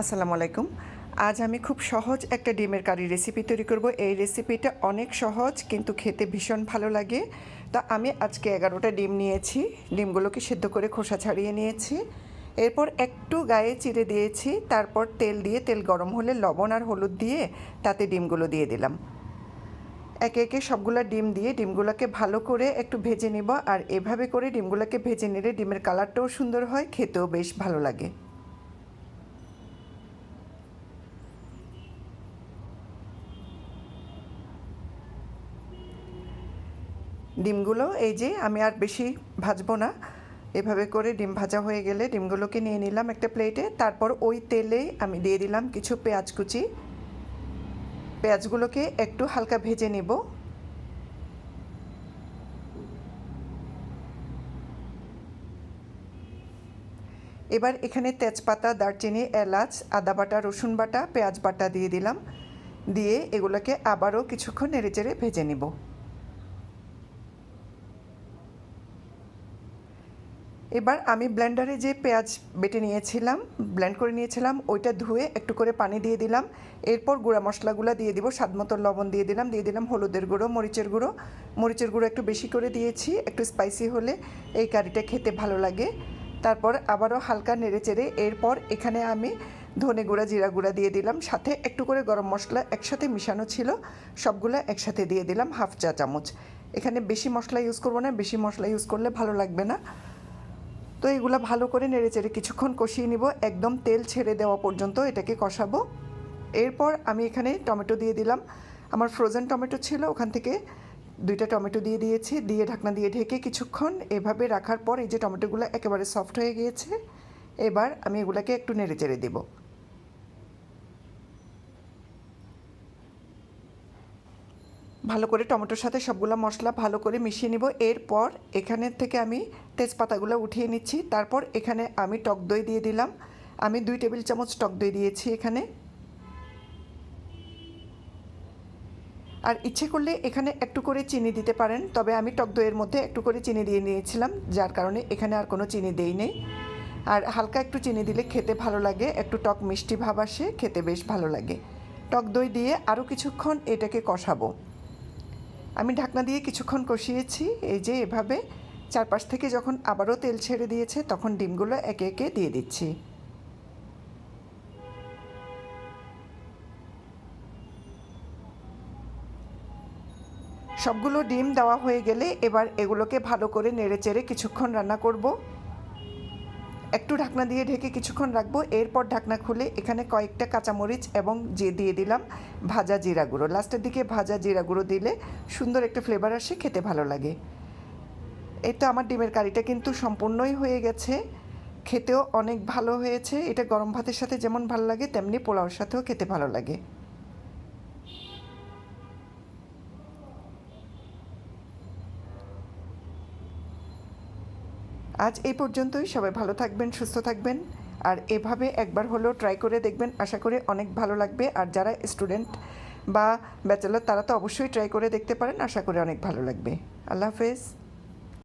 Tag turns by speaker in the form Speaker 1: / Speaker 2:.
Speaker 1: আসসালামু আলাইকুম। আজ আমি খুব সহজ একটা ডিমের কারি রেসিপি তৈরি করব। এই রেসিপিটা অনেক সহজ, কিন্তু খেতে ভীষণ ভালো লাগে। তা আমি আজকে এগারোটা ডিম নিয়েছি। ডিমগুলোকে সেদ্ধ করে খোসা ছাড়িয়ে নিয়েছি। এরপর একটু গায়ে চিড়ে দিয়েছি। তারপর তেল দিয়ে, তেল গরম হলে লবণ আর হলুদ দিয়ে তাতে ডিমগুলো দিয়ে দিলাম। একে একে সবগুলা ডিম দিয়ে ডিমগুলোকে ভালো করে একটু ভেজে নিব। আর এভাবে করে ডিমগুলোকে ভেজে নিলে ডিমের কালারটাও সুন্দর হয়, খেতেও বেশ ভালো লাগে। ডিমগুলো এই যে আমি আর বেশি ভাজবো না। এভাবে করে ডিম ভাজা হয়ে গেলে ডিমগুলোকে নিয়ে নিলাম একটা প্লেটে। তারপর ওই তেলেই আমি দিয়ে দিলাম কিছু পেঁয়াজ কুচি। পেঁয়াজগুলোকে একটু হালকা ভেজে নেব। এবার এখানে তেজপাতা, দারচিনি, এলাচ, আদা বাটা, রসুন বাটা, পেঁয়াজ বাটা দিয়ে দিলাম। দিয়ে এগুলোকে আবারও কিছুক্ষণ নেড়েচেড়ে ভেজে নেব। এবার আমি ব্লেন্ডারে যে পেঁয়াজ বেটে নিয়েছিলাম, ব্লেন্ড করে নিয়েছিলাম, ওইটা ধুয়ে একটু করে পানি দিয়ে দিলাম। এরপর গুঁড়া মশলাগুলো দিয়ে দিব, স্বাদ মতো লবণ দিয়ে দিলাম দিয়ে দিলাম হলুদের গুঁড়ো, মরিচের গুঁড়ো। মরিচের গুঁড়ো একটু বেশি করে দিয়েছি, একটু স্পাইসি হলে এই কারিটা খেতে ভালো লাগে। তারপর আবারও হালকা নেড়ে চেড়ে এরপর এখানে আমি ধনে গুঁড়া, জিরা গুঁড়া দিয়ে দিলাম। সাথে একটু করে গরম মশলা একসাথে মিশানো ছিল, সবগুলো একসাথে দিয়ে দিলাম হাফ চা চামচ। এখানে বেশি মশলা ইউজ করব না, বেশি মশলা ইউজ করলে ভালো লাগবে না। তো এগুলো ভালো করে নেড়ে চেড়ে কিছুক্ষণ কষিয়ে নিব। একদম তেল ছেড়ে দেওয়া পর্যন্ত এটাকে কষাবো। এরপর আমি এখানে টমেটো দিয়ে দিলাম। আমার ফ্রোজেন টমেটো ছিল, ওখান থেকে দুইটা টমেটো দিয়ে দিয়েছি। দিয়ে ঢাকনা দিয়ে ঢেকে কিছুক্ষণ এভাবে রাখার পর এই যে টমেটোগুলো একেবারে সফট হয়ে গিয়েছে, এবার আমি এগুলোকে একটু নেড়ে চেড়ে দেবো। ভালো করে টমেটোর সাথে সবগুলো মশলা ভালো করে মিশিয়ে নিব। এরপর এখানে থেকে আমি তেজপাতাগুলো উঠিয়ে নিচ্ছি। তারপর এখানে আমি টক দই দিয়ে দিলাম। আমি দুই টেবিল চামচ টক দই দিয়েছি এখানে। আর ইচ্ছে করলে এখানে একটু করে চিনি দিতে পারেন, তবে আমি টক দইয়ের মধ্যে একটু করে চিনি দিয়ে নিয়েছিলাম, যার কারণে এখানে আর কোনো চিনি দেই নেই। আর হালকা একটু চিনি দিলে খেতে ভালো লাগে, একটু টক মিষ্টি ভাব আসে, খেতে বেশ ভালো লাগে। টক দই দিয়ে আরও কিছুক্ষণ এটাকে কষাবো। আমি ঢাকনা দিয়ে কিছুক্ষণ কষিয়েছি, এই যে এভাবে। চারপাশ থেকে যখন আবারও তেল ছেড়ে দিয়েছে, তখন ডিমগুলো একে একে দিয়ে দিচ্ছি। সবগুলো ডিম দেওয়া হয়ে গেলে এবার এগুলোকে ভালো করে নেড়ে চেড়ে কিছুক্ষণ রান্না করব। একটু ঢাকনা দিয়ে ঢেকে কিছুক্ষণ রাখব। এরপর ঢাকনা খুলে এখানে কয়েকটা কাঁচামরিচ এবং যে দিয়ে দিলাম ভাজা জিরা গুঁড়ো। লাস্টের দিকে ভাজা জিরা গুঁড়ো দিলে সুন্দর একটা ফ্লেভার আসে, খেতে ভালো লাগে। এই তো আমার ডিমের কারিটা কিন্তু সম্পূর্ণই হয়ে গেছে। খেতেও অনেক ভালো হয়েছে। এটা গরম ভাতের সাথে যেমন ভালো লাগে, তেমনি পোলাওর সাথেও খেতে ভালো লাগে। আজ এই পর্যন্তই। সবাই ভালো থাকবেন, সুস্থ থাকবেন। আর এভাবে একবার হলেও ট্রাই করে দেখবেন। আশা করি অনেক ভালো লাগবে। আর যারা স্টুডেন্ট বা ব্যাচেলার তারা তো অবশ্যই ট্রাই করে দেখতে পারেন। আশা করি অনেক ভালো লাগবে। আল্লাহ হাফেজ।